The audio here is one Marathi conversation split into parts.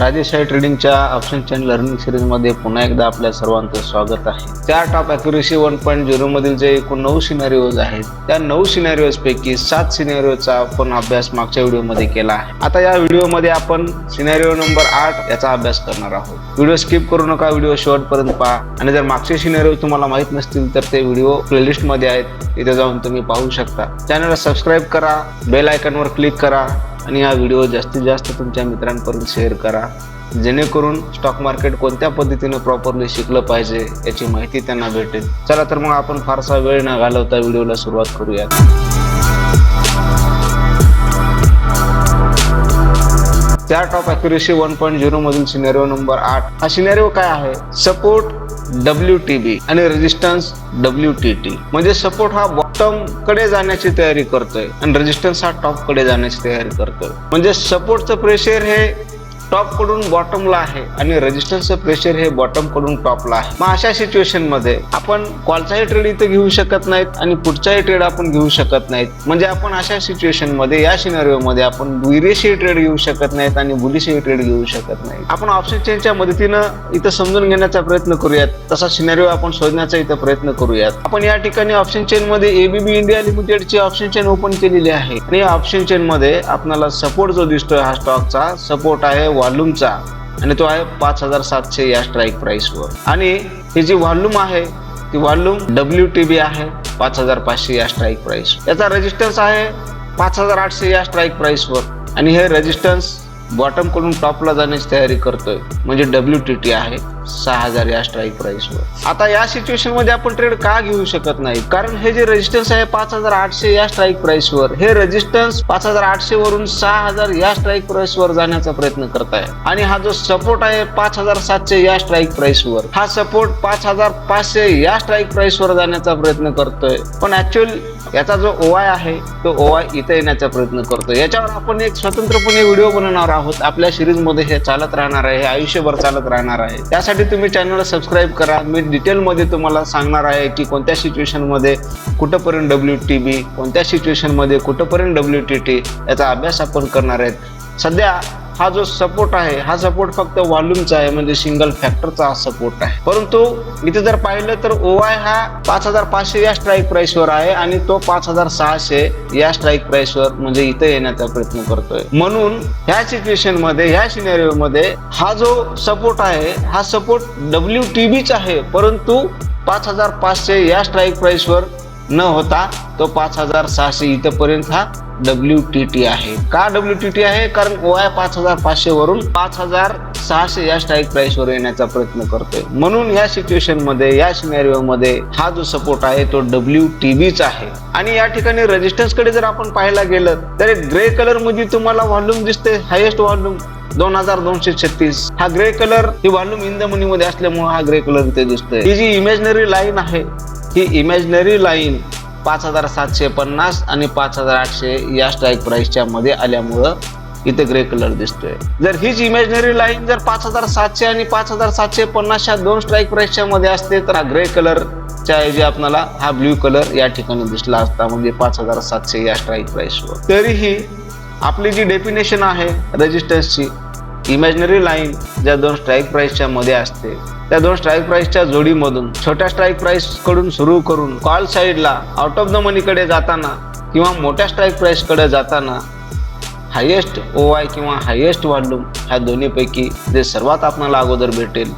राजेशाही ट्रेडिंगच्या ऑप्शन चेन लर्निंग सिरीजमध्ये पुन्हा एकदा आपल्या सर्वांचं स्वागत आहे. चार top accuracy one point zero मधील जे एकूण नऊ सिनेरिओज आहेत त्या नऊ सिनेरिओज पैकी सात सिनेरिओचा आपण अभ्यास मागच्या व्हिडिओमध्ये केला आहे. आता या व्हिडिओमध्ये आपण सिनेरिओ नंबर आठ याचा अभ्यास करणार आहोत. व्हिडिओ स्किप करू नका व्हिडिओ शेवटपर्यंत पहा. आणि जर मागचे सिनेरिओ तुम्हाला माहीत नसतील तर ते व्हिडिओ प्लेलिस्टमध्ये आहेत. तिथे जाऊन तुम्ही पाहू शकता. चॅनलला सबस्क्राईब करा बेल आयकॉनवर क्लिक करा. आणि हा व्हिडिओ जास्तीत जास्त तुमच्या मित्रांपर्यंत शेअर करा. जेणेकरून स्टॉक मार्केट कोणत्या पद्धतीनं प्रॉपरली शिकलं पाहिजे याची माहिती त्यांना भेटेल. चला तर मग आपण फारसा वेळ न घालवता व्हिडिओला सुरुवात करूयात. त्या top accuracy one point zero मधील सिनेरिओ नंबर आठ. हा सिनेरिओ काय आहे? सपोर्ट डब्ल्यू टी बी आणि रेजिस्टन्स डब्ल्यू टी टी म्हणजे सपोर्ट हा बॉटमकडे जाण्याची तयारी करतोय आणि रेजिस्टन्स हा टॉपकडे जाण्याची तयारी करतोय. म्हणजे सपोर्टचं प्रेशर हे टॉपकडून बॉटमला आहे आणि रेजिस्टन्सचं प्रेशर हे बॉटमकडून टॉपला आहे. मग अशा सिच्युएशनमध्ये आपण कॉलचाही ट्रेड इथं घेऊ शकत नाहीत आणि पुढचाही ट्रेड आपण घेऊ शकत नाहीत. म्हणजे आपण अशा सिच्युएशनमध्ये या सिनारिओ मध्ये आपण विरेशी ट्रेड घेऊ शकत नाहीत आणि बुलीशी ट्रेड घेऊ शकत नाही आपण ऑप्शन चेनच्या मदतीनं इथं समजून घेण्याचा प्रयत्न करूयात. तसा सिनारिओ आपण शोधण्याचा इथं प्रयत्न करूयात. आपण या ठिकाणी ऑप्शन चेन मध्ये एबीबी इंडिया लिमिटेडची ऑप्शन चेन ओपन केलेली आहे. आणि ऑप्शन चेन मध्ये आपल्याला सपोर्ट जो दिसतोय हा स्टॉकचा सपोर्ट आहे व्हॉल्यूमचा आणि तो आहे पाच हजार सातशे या स्ट्राईक प्राईसवर आणि ही जी व्हॉल्यूम आहे ती व्हॉल्यूम डब्ल्यू टी बी आहे पाच हजार पाचशे या स्ट्राईक प्राईस याचा रेजिस्टन्स आहे पाच हजार आठशे या स्ट्राईक प्राईसवर आणि हे रेजिस्टन्स बॉटमकडून टॉपला जाण्याची तयारी करतोय. म्हणजे डब्ल्यू टी टी आहे सहा हजार या स्ट्राईक प्राईसवर आता या सिच्युएशनमध्ये आपण ट्रेड का घेऊ शकत नाही? कारण हे जे रेजिस्टन्स आहे पाच हजार आठशे या स्ट्राईक प्राईसवर हे रेजिस्टन्स पाच हजार आठशे वरून सहा हजार या स्ट्राईक प्राईसवर जाण्याचा प्रयत्न करत आहे आणि हा जो सपोर्ट आहे पाच हजार सातशे या स्ट्राईक प्राईसवर हा सपोर्ट पाच हजार पाचशे या स्ट्राईक प्राईसवर जाण्याचा प्रयत्न करतोय. पण ऍक्च्युअल याचा जो ओवाय आहे तो ओवाय इथे येण्याचा प्रयत्न करतो. याच्यावर आपण एक स्वतंत्रपणे व्हिडिओ बनवणार आहोत. आपल्या सिरीजमध्ये हे चालत राहणार आहे हे आयुष्यभर चालत राहणार आहे. त्यासाठी तुम्ही चॅनलला सबस्क्राईब करा. मी डिटेलमध्ये तुम्हाला सांगणार आहे की कोणत्या सिच्युएशनमध्ये कुठंपर्यंत डब्ल्यू टी बी कोणत्या सिच्युएशनमध्ये कुठंपर्यंत डब्ल्यू टी टी याचा अभ्यास आपण करणार आहेत. सध्या हा जो सपोर्ट आहे हा सपोर्ट फक्त व्हॉल्यूमचा आहे म्हणजे सिंगल फॅक्टरचा हा सपोर्ट आहे. परंतु इथे जर पाहिलं तर ओवाय हा पाच हजार पाचशे या स्ट्राईक प्राइसवर आहे आणि तो पाच हजार सहाशे या स्ट्राईक प्राइसवर म्हणजे इथे येण्याचा प्रयत्न करतोय. म्हणून ह्या सिच्युएशनमध्ये ह्या सिनेरिओ मध्ये हा जो सपोर्ट आहे हा सपोर्ट डब्ल्यू टी बीच आहे. परंतु पाच हजार पाचशे या स्ट्राईक प्राइसवर न होता तो पाच हजार सहाशे इथपर्यंत हा डब्ल्यू टी टी आहे. का डब्ल्यू टी टी आहे? कारण ओआय पाच हजार पाचशे वरून पाच हजार सहाशे या स्ट्राईक प्राइस वर येण्याचा प्रयत्न करतोय. म्हणून या सिच्युएशनमध्ये या सिनेरिओ मध्ये हा जो सपोर्ट आहे तो डब्ल्यू टी बीच आहे. आणि या ठिकाणी रेजिस्टन्सकडे जर आपण पाहायला गेलं तर ग्रे कलरमध्ये तुम्हाला व्हॉल्यूम दिसते हायेस्ट व्हॉल्यूम दोन हजार दोनशे छत्तीस. हा ग्रे कलर ही व्हॉल्यूम इन द मनी मध्ये असल्यामुळे हा ग्रे कलर इथे दिसतोय. ही जी इमॅजिनरी लाईन आहे ही इमॅजिनरी लाईन पाच हजार सातशे पन्नास आणि पाच हजार आठशे या स्ट्राईक प्राईसच्या मध्ये आल्यामुळं इथे ग्रे कलर दिसतोय. जर हीच इमॅजिनरी लाईन जर पाच हजार सातशे आणि पाच हजार सातशे पन्नासच्या दोन स्ट्राईक प्राईसच्या मध्ये असते तर हा ग्रे कलरच्या ऐवजी आपल्याला हा ब्ल्यू कलर या ठिकाणी दिसला असता म्हणजे पाच हजार सातशे या स्ट्राईक प्राईसवर तरीही आपली जी डेफिनेशन आहे रेजिस्टन्सची इमॅजिनरी लाईन ज्या दोन स्ट्राईक प्राईसच्या मध्ये असते त्या दोन स्ट्राईक प्राईसच्या जोडीमधून छोट्या स्ट्राईक प्राईसकडून सुरू करून कॉल साईडला आउट ऑफ द मनीकडे जाताना किंवा मोठ्या स्ट्राईक प्राईसकडे जाताना हायेस्ट ओ आय किंवा हायेस्ट व्हॉल्यूम ह्या दोन्हीपैकी जे सर्वात आपणाला अगोदर भेटेल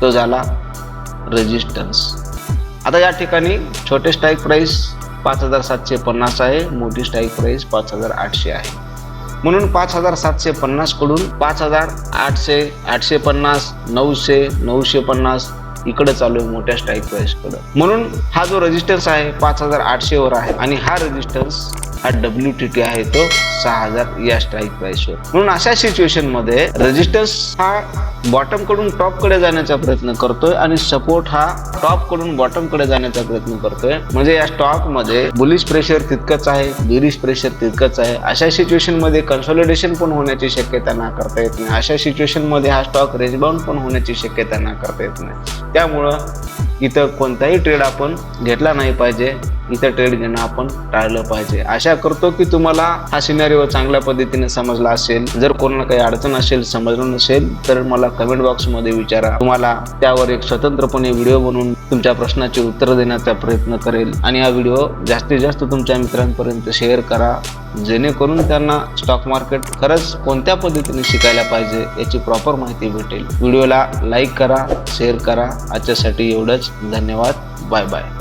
तो झाला रेजिस्टन्स आता या ठिकाणी छोटे स्ट्राईक प्राईस पाच हजार सातशे पन्नास आहे मोठी स्ट्राईक प्राईस पाच हजार आठशे आहे. म्हणून पाच हजार सातशे पन्नासकडून पाच हजार आठशे आठशे पन्नास नऊशे नऊशे पन्नास इकडे चालू आहे मोठ्या स्ट्राईक प्राईसकडे. म्हणून हा जो रेजिस्टन्स आहे पाच हजार आठशे वर आहे. आणि हा रेजिस्टन्स हा डब्ल्यू टी टी आहे तो सहा हजार या स्ट्राईक प्राईसवर म्हणून अशा सिच्युएशनमध्ये रेजिस्टन्स हा बॉटमकडून टॉपकडे जाण्याचा प्रयत्न करतोय आणि सपोर्ट हा टॉपकडून बॉटमकडे जाण्याचा प्रयत्न करतोय. म्हणजे या स्टॉकमध्ये बुलिश प्रेशर तितकंच आहे बिरिश प्रेशर तितकंच आहे. अशा सिच्युएशनमध्ये कन्सॉलिडेशन पण होण्याची शक्यता ना करता येत नाही. अशा सिच्युएशनमध्ये हा स्टॉक रेजबाउंड पण होण्याची शक्यता ना करता येत नाही. त्यामुळं इथं कोणताही ट्रेड आपण घेतला नाही पाहिजे. इथं ट्रेड घेणं आपण टाळलं पाहिजे. आशा करतो की तुम्हाला हा सिनेरिओ चांगल्या पद्धतीने समजला असेल. जर कोणाला काही अडचण असेल समजलं नसेल तर मला कमेंट बॉक्समध्ये विचारा. तुम्हाला त्यावर एक स्वतंत्रपणे व्हिडिओ बनवून तुमच्या प्रश्नाची उत्तर देण्याचा प्रयत्न करेल. आणि हा व्हिडिओ जास्तीत जास्त तुमच्या मित्रांपर्यंत शेअर करा. जेणेकरून त्यांना स्टॉक मार्केट खरंच कोणत्या पद्धतीने शिकायला पाहिजे याची प्रॉपर माहिती भेटेल. व्हिडिओला लाईक करा शेअर करा. आजच्यासाठी एवढंच. धन्यवाद. Bye bye